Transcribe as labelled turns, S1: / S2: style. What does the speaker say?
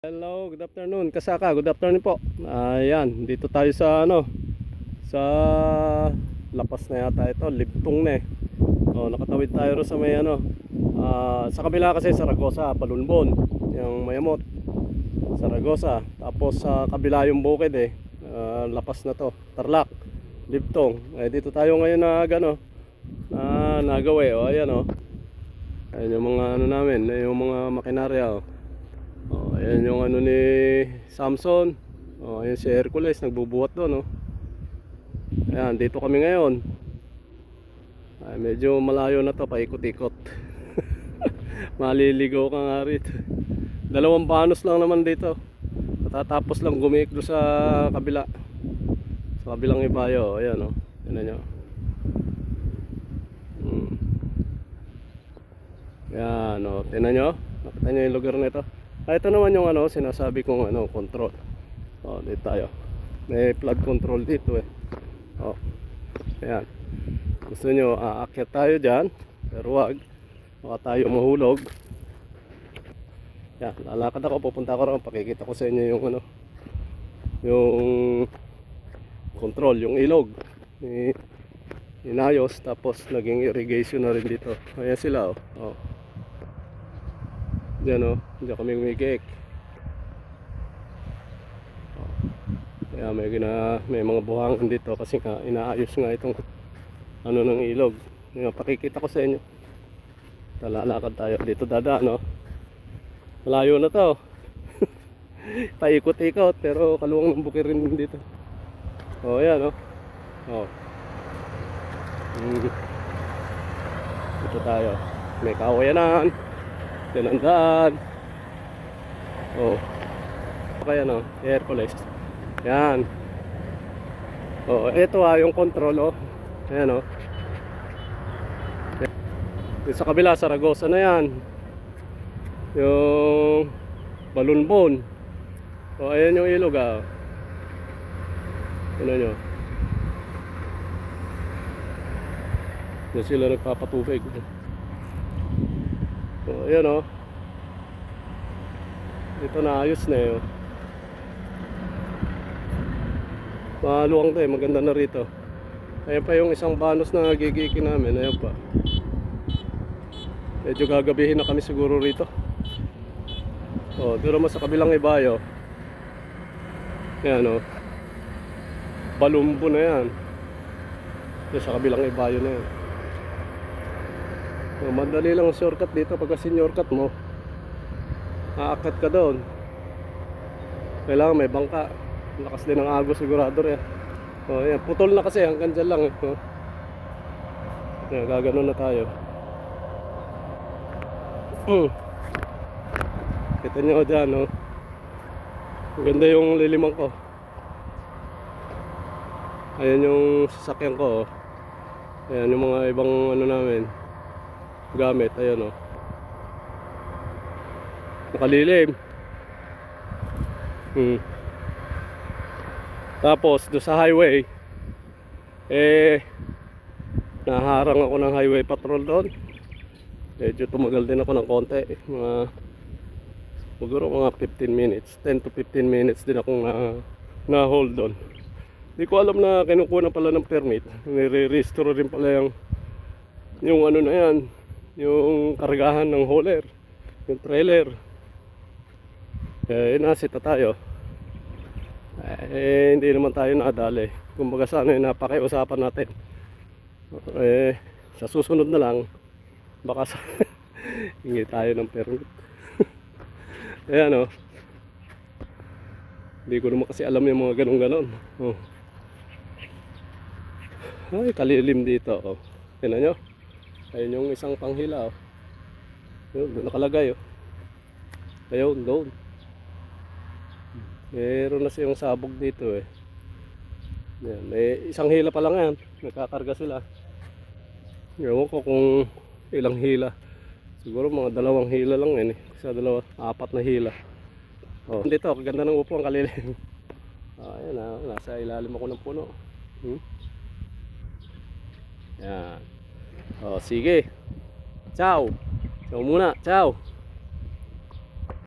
S1: Hello, good afternoon. Kasaka, good afternoon po. Ayan, dito tayo sa ano sa lapas na yata ito, Libtong na eh. Oh, nakatawid tayo ro sa may ano. ah, sa kabila kasi Saragosa, Palunbon, yung Mayamot. Saragosa. Tapos sa kabila yung bukid eh. Ah, lapas na to, Tarlac, Libtong. Eh dito tayo ngayon na gano na nagawa oh, ayan oh. Ayan yung mga ano namin, yung mga makinarya oh. Oh, ayan yung ano ni Samson. Oh, ayan si Hercules nagbubuhat doon, oh. Ayan, dito kami ngayon. Ay, medyo malayo na to, paikot-ikot. Maliligaw ka nga rito. Dalawang banos lang naman dito. Tatapos lang gumik doon sa kabila. Sa kabilang ibayo, oh. ayan oh. Tignan nyo. Hmm. Yan, oh. Tignan nyo. Nakita nyo yung lugar na ito. Ah, ito naman yung ano, sinasabi kong ano, control. Oh, dito tayo. May flood control dito eh. Oh. Ayan. Gusto nyo, aakyat tayo dyan. Pero wag. Baka tayo mahulog. Yan, lalakad ako, pupunta ako ron. Pakikita ko sa inyo yung ano, yung control, yung ilog. Inayos, tapos naging irrigation na rin dito. Ayan sila oh. oh. Diyan oh, diyan kami umigik. Oh. Kaya may gina, may mga buhangan dito kasi nga inaayos nga itong ano ng ilog. Yung pakikita ko sa inyo. Talalakad tayo dito dadaan no. Malayo na to. Paikot-ikot pero kaluwang ng bukid rin dito. Oh, yan oh. Oh. Mm. Dito tayo. May kawayanan. Yan ang daan. Oh. Kaya no, Hercules. Yan. Oh, ito ah, yung control oh. Ayan oh. Yung sa kabila, Saragosa na yan. Yung Balunbon. Oh, ayan yung ilog ah. Ano nyo? Yan sila nagpapatubig. So, ayan o. Ito na ayos na eh. oh. Maluwang to maganda na rito. Ayan pa yung isang banos na gigiki namin, ayan pa. Medyo gagabihin na kami siguro rito. Oh, doon naman sa kabilang ibayo. Ayan o. Balumbo na yan. Doon sa kabilang ibayo na yan. So, madali lang ang shortcut dito pagka senior cut mo. Aakat ka doon. Kailangan may bangka. Lakas din ng agos sigurado rin. Oh, yan. Putol na kasi hanggang dyan lang. Eh. Oh. Yan, gaganon na tayo. Hmm. Kita nyo dyan, oh. Maganda yung lilimang ko. Ayan yung sasakyan ko, oh. Ayan yung mga ibang ano namin gamit ayan oh. Nakalilim. Hmm. tapos do sa highway eh naharang ako ng highway patrol doon. Medyo tumagal din ako ng konti. Mga siguro mga 15 minutes 10 to 15 minutes din akong na, na hold doon. Hindi ko alam na kinukuha na pala ng permit. Nire-restore rin pala yung yung ano na yan yung kargahan ng hauler yung trailer. Eh nasita tayo. Eh hindi naman tayo nadali kumbaga sana yung napakiusapan natin. Eh sa susunod na lang baka sa hingi tayo ng permit. Ayan o hindi ko naman kasi alam yung mga ganun ganon oh. ay kalilim dito oh. tinan nyo Ayun yung isang panghila oh. Yun, doon nakalagay oh. Ayun, doon. Meron na siyang sabog dito eh. Yan, may isang hila pa lang yan. Nagkakarga sila. Ewan ko kung ilang hila. Siguro mga dalawang hila lang yan eh. Sa dalawa, apat na hila. Oh, dito, ganda ng upo ang kalilim. Oh, ayan ah, nasa ilalim ako ng puno. Hmm? Yan. Oh, sige. Ciao. Ciao muna. Ciao.